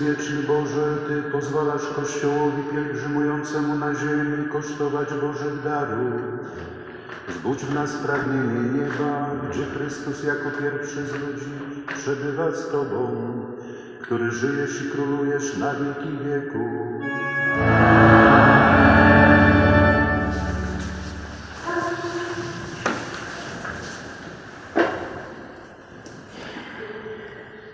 Wieczny Boże, Ty pozwalasz Kościołowi pielgrzymującemu na ziemi kosztować Bożych darów. Zbudź w nas pragnienie nieba, gdzie Chrystus jako pierwszy z ludzi przebywa z Tobą, który żyjesz i królujesz na wieki wieków.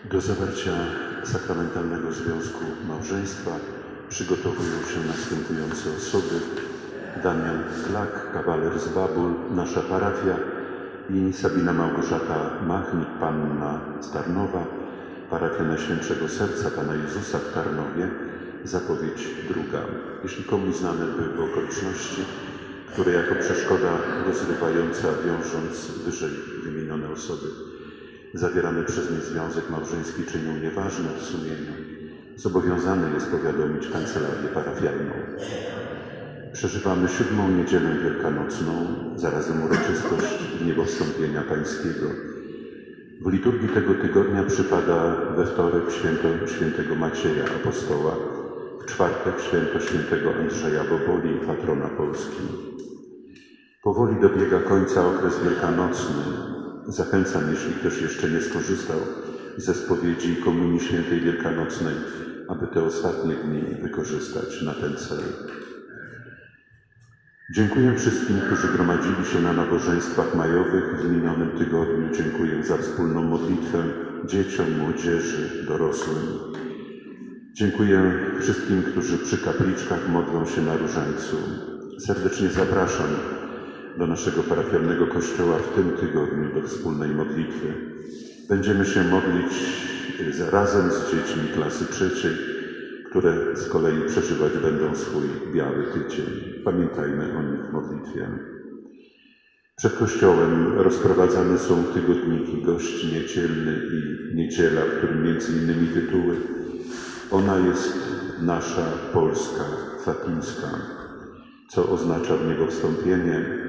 Do zawarcia sakramentalnego związku małżeństwa przygotowują się następujące osoby. Damian Klak, kawaler z Babul, nasza parafia i Sabina Małgorzata Machnik, panna z Tarnowa, parafia Najświętszego Serca Pana Jezusa w Tarnowie, zapowiedź druga. Jeśli komuś znane były okoliczności, które jako przeszkoda rozrywająca, wiążąc wyżej wymienione osoby, zawierany przez nie związek małżeński czynią nieważne w sumieniu, zobowiązany jest powiadomić kancelarię parafialną. Przeżywamy siódmą niedzielę wielkanocną, zarazem uroczystość niebowstąpienia Pańskiego. W liturgii tego tygodnia przypada we wtorek święto świętego Macieja Apostoła, w czwartek święto świętego Andrzeja Boboli, patrona Polski. Powoli dobiega końca okres wielkanocny. Zachęcam, jeśli ktoś jeszcze nie skorzystał ze spowiedzi Komunii Świętej Wielkanocnej, aby te ostatnie dni wykorzystać na ten cel. Dziękuję wszystkim, którzy gromadzili się na nabożeństwach majowych w minionym tygodniu. Dziękuję za wspólną modlitwę dzieciom, młodzieży, dorosłym. Dziękuję wszystkim, którzy przy kapliczkach modlą się na różańcu. Serdecznie zapraszam do naszego parafialnego kościoła w tym tygodniu do wspólnej modlitwy. Będziemy się modlić z- razem z dziećmi klasy trzeciej, które z kolei przeżywać będą swój biały tydzień. Pamiętajmy o nich w modlitwie. Przed kościołem rozprowadzane są tygodniki Gość Niedzielny i Niedziela, w którym między innymi tytuły Ona jest nasza Polska Fatimska, co oznacza w niego wstąpienie,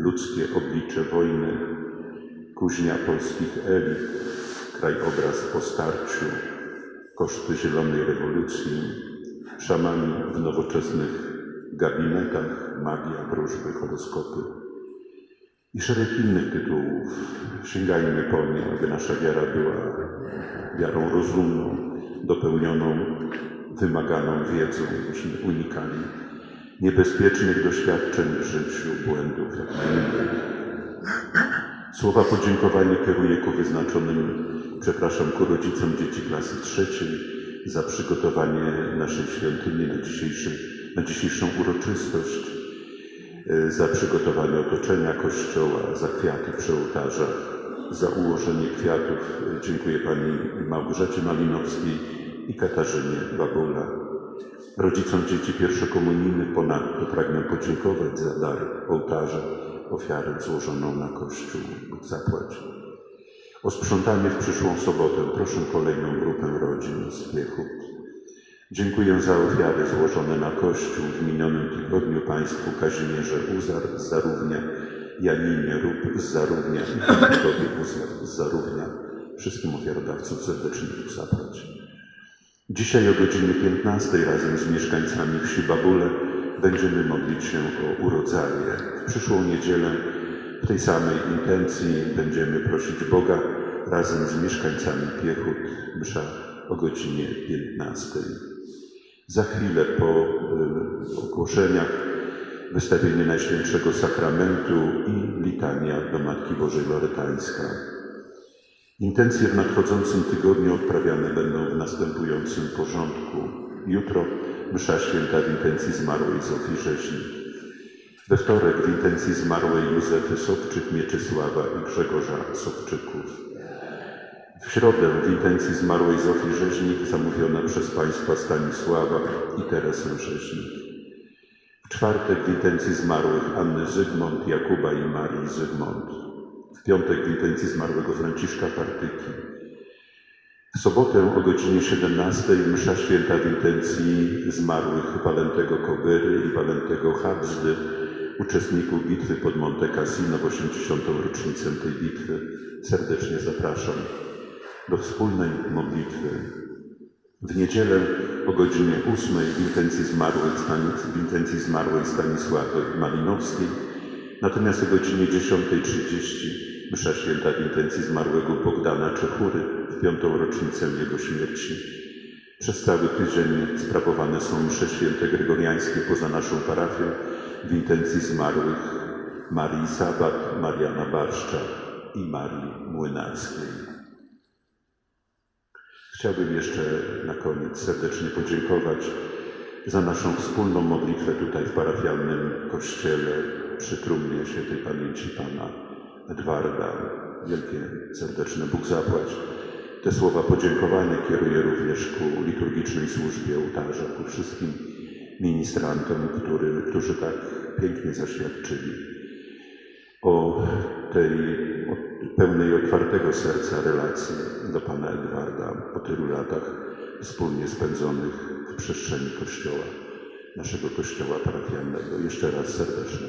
ludzkie oblicze wojny, kuźnia polskich elit, krajobraz po starciu, koszty zielonej rewolucji, szamani w nowoczesnych gabinetach, magia, wróżby, horoskopy i szereg innych tytułów. Sięgajmy po nie, aby nasza wiara była wiarą rozumną, dopełnioną wymaganą wiedzą, byśmy unikali niebezpiecznych doświadczeń w życiu, błędów, jak najmniej. Słowa podziękowania kieruję ku wyznaczonym, przepraszam, ku rodzicom dzieci klasy trzeciej za przygotowanie naszej świątyni na, dzisiejszy, na dzisiejszą uroczystość, e, za przygotowanie otoczenia kościoła, za kwiaty przy ołtarzach, za ułożenie kwiatów. Dziękuję Pani Małgorzacie Malinowskiej i Katarzynie Babula. Rodzicom dzieci pierwszokomunijnych ponadto pragnę podziękować za dar ołtarza, ofiarę złożoną na Kościół. Bóg zapłać. O sprzątanie w przyszłą sobotę proszę kolejną grupę rodzin z Piechut. Dziękuję za ofiary złożone na Kościół w minionym tygodniu Państwu Kazimierze Uzar z Zarównia, Janinie Rób z Zarównia i Henrykowi Uzar z Zarównia. Wszystkim ofiarodawcom serdecznie Bóg zapłać. Dzisiaj o godzinie 15 razem z mieszkańcami wsi Babule będziemy modlić się o urodzaje. W przyszłą niedzielę w tej samej intencji będziemy prosić Boga razem z mieszkańcami Piechut, msza o godzinie 15. Za chwilę po y, ogłoszeniach wystawienie Najświętszego Sakramentu i litania do Matki Bożej Loretańska. Intencje w nadchodzącym tygodniu odprawiane będą w następującym porządku. Jutro msza święta w intencji zmarłej Zofii Rzeźnik. We wtorek w intencji zmarłej Józefy Sobczyk, Mieczysława i Grzegorza Sobczyków. W środę w intencji zmarłej Zofii Rzeźnik zamówiona przez państwa Stanisława i Teresę Rzeźnik. W czwartek w intencji zmarłych Anny Zygmunt, Jakuba i Marii Zygmunt. W piątek w intencji zmarłego Franciszka Partyki. W sobotę o godzinie 17 msza święta w intencji zmarłych Walentego Kobyry i Walentego Habsdy, uczestników bitwy pod Monte Cassino w 80. rocznicę tej bitwy. Serdecznie zapraszam do wspólnej modlitwy W niedzielę o godzinie 8 w intencji zmarłej, w intencji zmarłej Stanisławy Malinowskiej, natomiast o godzinie 10.30 msza święta w intencji zmarłego Bogdana Czechury w piątą rocznicę jego śmierci. Przez cały tydzień sprawowane są msze święte gregoriańskie poza naszą parafią w intencji zmarłych Marii Sabat, Mariana Barszcza i Marii Młynarskiej. Chciałbym jeszcze na koniec serdecznie podziękować za naszą wspólną modlitwę tutaj w parafialnym kościele przy trumnie świętej pamięci Pana Edwarda. Wielkie serdeczne Bóg zapłać. Te słowa podziękowania kieruję również ku liturgicznej służbie ołtarza, ku wszystkim ministrantom, który, którzy tak pięknie zaświadczyli o tej o pełnej otwartego serca relacji do Pana Edwarda po tylu latach wspólnie spędzonych w przestrzeni Kościoła, naszego Kościoła parafialnego. Jeszcze raz serdeczne